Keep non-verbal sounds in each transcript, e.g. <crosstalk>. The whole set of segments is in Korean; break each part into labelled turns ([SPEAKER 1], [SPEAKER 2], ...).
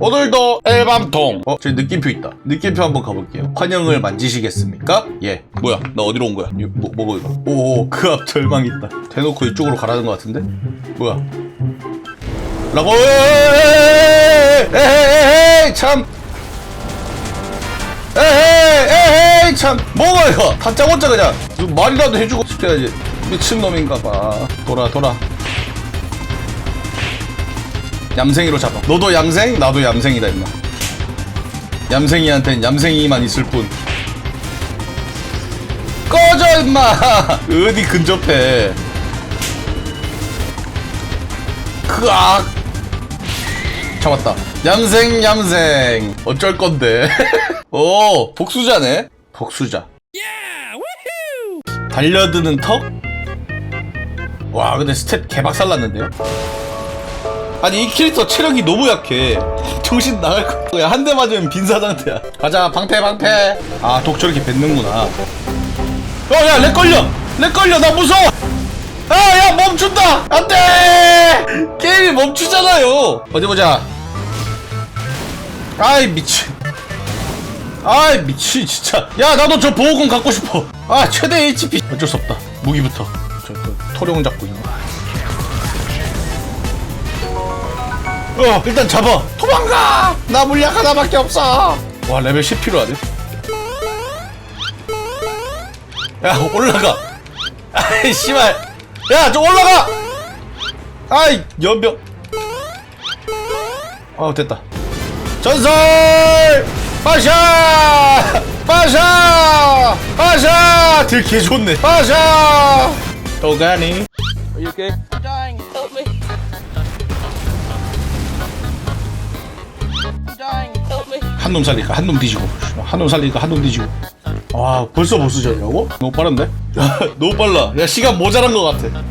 [SPEAKER 1] 오늘도 앨범통. 어? 저기 느낌표 있다. 느낌표 한번 가볼게요. 환영을 만지시겠습니까? 예. 뭐야? 나 어디로 온 거야? 뭐, 뭐고 이거? 오오 그 앞 절망 있다. 대놓고 이쪽으로 가라는 것 같은데? 뭐야? 라고! 에헤이 참! 에헤이 에헤이 참! 뭐가 이거? 다짜고짜 그냥. 말이라도 해주고 싶어야지. 미친놈인가 봐. 돌아 돌아 얌생이로 잡아. 너도 얌생? 나도 얌생이다 임마. 얌생이한텐 얌생이만 있을 뿐. 꺼져 임마! <laughs> 어디 근접해? 크악! 잡았다. 얌생 얌생. 어쩔 건데? <laughs> 오 복수자네? 복수자. 달려드는 턱? 와 근데 스탯 개박살 났는데요? 아니 이 캐릭터 체력이 너무 약해. <laughs> 정신 나갈 것 같아 한대 맞으면 빈사장태야 가자 방패 방패. 아독 저렇게 뱉는구나. 어야 렉 걸려. 렉 걸려. 나 무서워. 아야 멈춘다. 안돼. 게임이 멈추잖아요. 어디 보자. 아이 미친. 아이 미친 진짜. 야 나도 저 보호권 갖고 싶어. 아 최대 HP 어쩔 수 없다. 무기부터. 저, 저 토룡 잡고 어 일단 잡아. 도망가! 나 물약 하나밖에 없어. 와 레벨 10 필요하네 야 올라가. 아이 씨발. 야좀 올라가! 아이 연병. 아 됐다. 전설! 빠샤! 빠샤! 빠샤! 딜 개좋네. 빠샤! 또 가니. 이렇게 한 놈 살리니까? 한 놈 뒤지고. 한 놈 살리니까? 한 놈 뒤지고. 와 벌써 보스전이라고? 너무 빠른데? 야, <laughs> 너무 빨라. 야 시간 모자란 것 같아.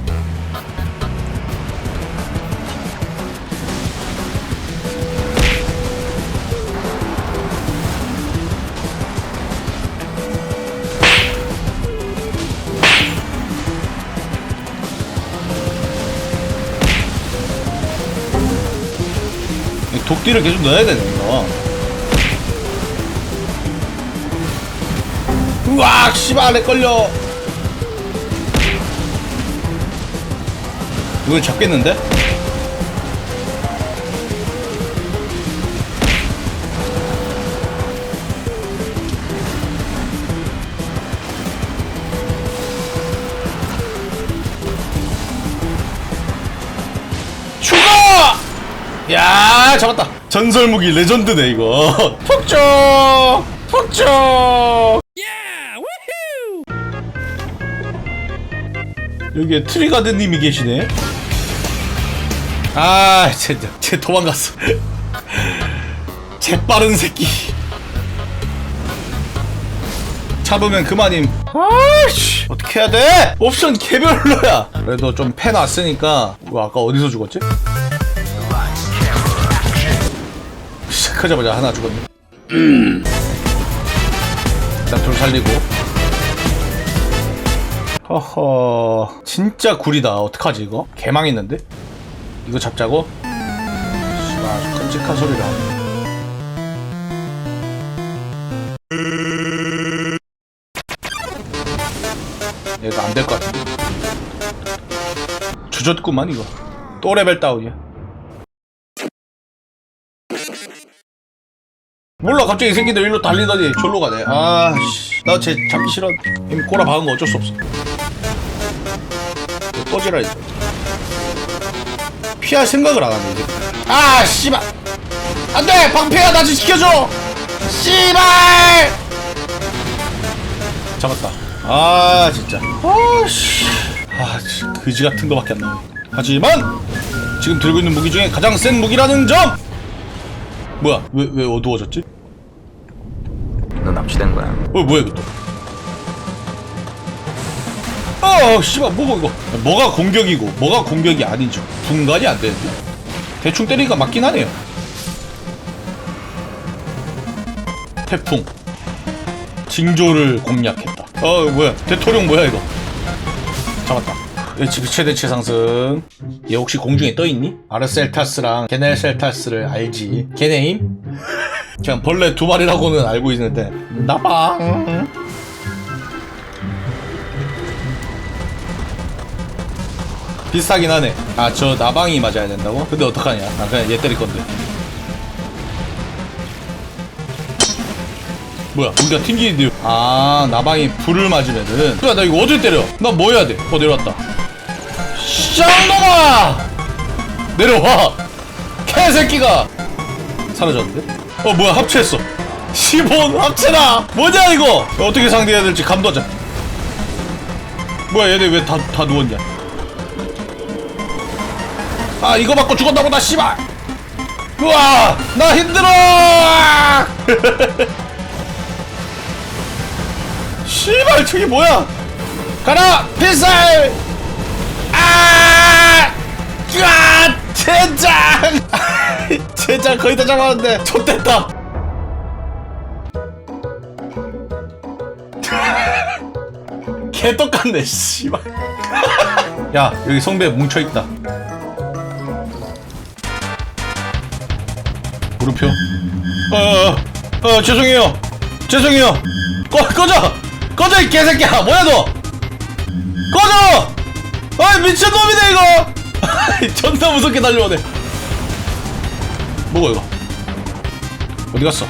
[SPEAKER 1] 이 독딜을 계속 넣어야 되는 거 우와 씨발 내 걸려. 이거 잡겠는데? 야 잡았다. 전설 무기 레전드네 이거. <laughs> 폭죽 폭죽 여기에 트리가드님이 계시네. 아, 진짜, 쟤 도망갔어. <laughs> 재빠른 새끼. 잡으면 그만임. 아씨, 어떻게 해야 돼? 옵션 개별로야. 그래도 좀 패놨으니까. 이거 아까 어디서 죽었지? 시작하자마자 하나 죽었네. <clears throat> 일단 둘 살리고. 허허 진짜 구리다. 어떡하지 이거? 개망했는데? 이거 잡자고? 아주 끔찍한 하네 얘가 안 될 것 같은데? 주졌구만 이거. 또 레벨 다운이야. 몰라 갑자기 이 새끼들 일로 달리더니 절로 가네. 아씨. 나 쟤 잡기 싫어. 이미 꼬라 박은 거 어쩔 수 없어 꺼지라 했어 피할 생각을 안 하네 이제 아 씨발. 안돼! 방패야 나 좀 지켜줘! 씨발! 잡았다. 아 진짜. 아씨. 아 진짜 그지 같은 거밖에 안 나오네 하지만 지금 들고 있는 무기 중에 가장 센 무기라는 점! 뭐야? 왜 왜 어두워졌지?
[SPEAKER 2] 너 납치된 거야.
[SPEAKER 1] 어 뭐야 이거 또 어, 씨발, 뭐고, 이거. 뭐가 공격이고, 뭐가 공격이 아니죠. 분간이 안 되는데. 대충 때리니까 맞긴 하네요. 태풍. 징조를 공략했다. 어, 뭐야. 대토령 뭐야, 이거. 잡았다. 그렇지 최대치 상승 얘 혹시 공중에 떠있니? 아르셀타스랑 게넬셀타스를 알지 걔네임? 그냥 벌레 두 마리라고는 알고 있는데 나방 비슷하긴 하네. 아 저 나방이 맞아야 된다고? 근데 어떡하냐? 아 그냥 얘 때릴 건데. 뭐야 우리가 튕기는데요. 아 나방이 불을 맞으면은. 야 나 이거 어딜 때려? 나 뭐 해야 돼어 내려왔다. 쌍놈아! 내려와! 개새끼가! 사라졌는데? 어 뭐야 합체했어. 10원 합체다! 뭐냐 이거? 어떻게 상대해야 될지 감도 하자 뭐야 얘네 왜 다 다 누웠냐 아 이거 맞고 죽었다고 나 씨발 우와 나 힘들어 <laughs> 씨발 저게 뭐야 가라 필살 아! 아! 젠장! 젠장 <laughs> 거의 다 잡았는데 좆됐다 <laughs> 개 똑같네 씨발 야 여기 성배 뭉쳐있다 물음표? 어 어 어, 죄송해요. 죄송해요. 꺼 꺼져! 꺼져 이 개새끼야! 뭐야 너! 꺼져! 아이 미친놈이네 이거! 존나 무섭게 달려오네. 뭐고 이거? 어디 갔어?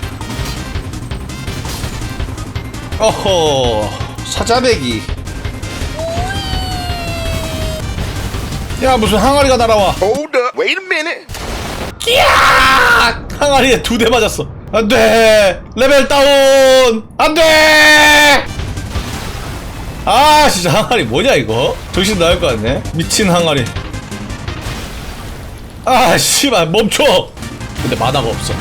[SPEAKER 1] 어허 사자배기 야 무슨 항아리가 날아와.
[SPEAKER 3] Hold up. Wait a minute.
[SPEAKER 1] 항아리에 두 대 맞았어. 안 돼! 레벨 다운! 안 돼! 아, 진짜 항아리 뭐냐, 이거? 정신 나갈 것 같네. 미친 항아리. 아, 씨발, 멈춰! 근데 만화가 없어.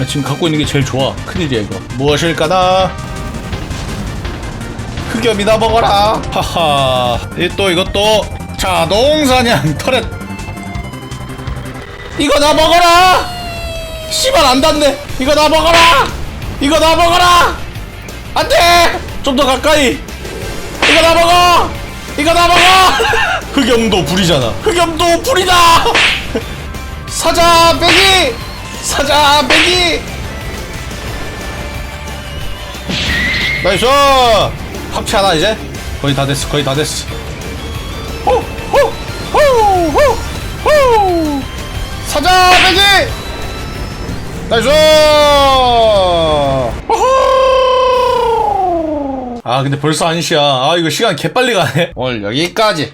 [SPEAKER 1] 아, 지금 갖고 있는 게 제일 좋아. 큰일이야, 이거. 무엇일까나? 흑염이나 먹어라. 하하. 이 또 이것도 자동사냥 터렛. 이거 나 먹어라! 씨발 안 닿네. 이거 나 먹어라! 이거 나 먹어라! 안 돼! 좀 더 가까이. 이거 나 먹어! 이거 나 먹어! <laughs> 흑염도 불이잖아. 흑염도 불이다! <laughs> 사자 빼기! 사자 빼기! 나이스! 합체 하나 이제? 거의 다 됐어, 거의 다 됐어. 400이! 나이스! 아 근데 벌써 1시야 아 이거 시간 개빨리 가네 오늘 여기까지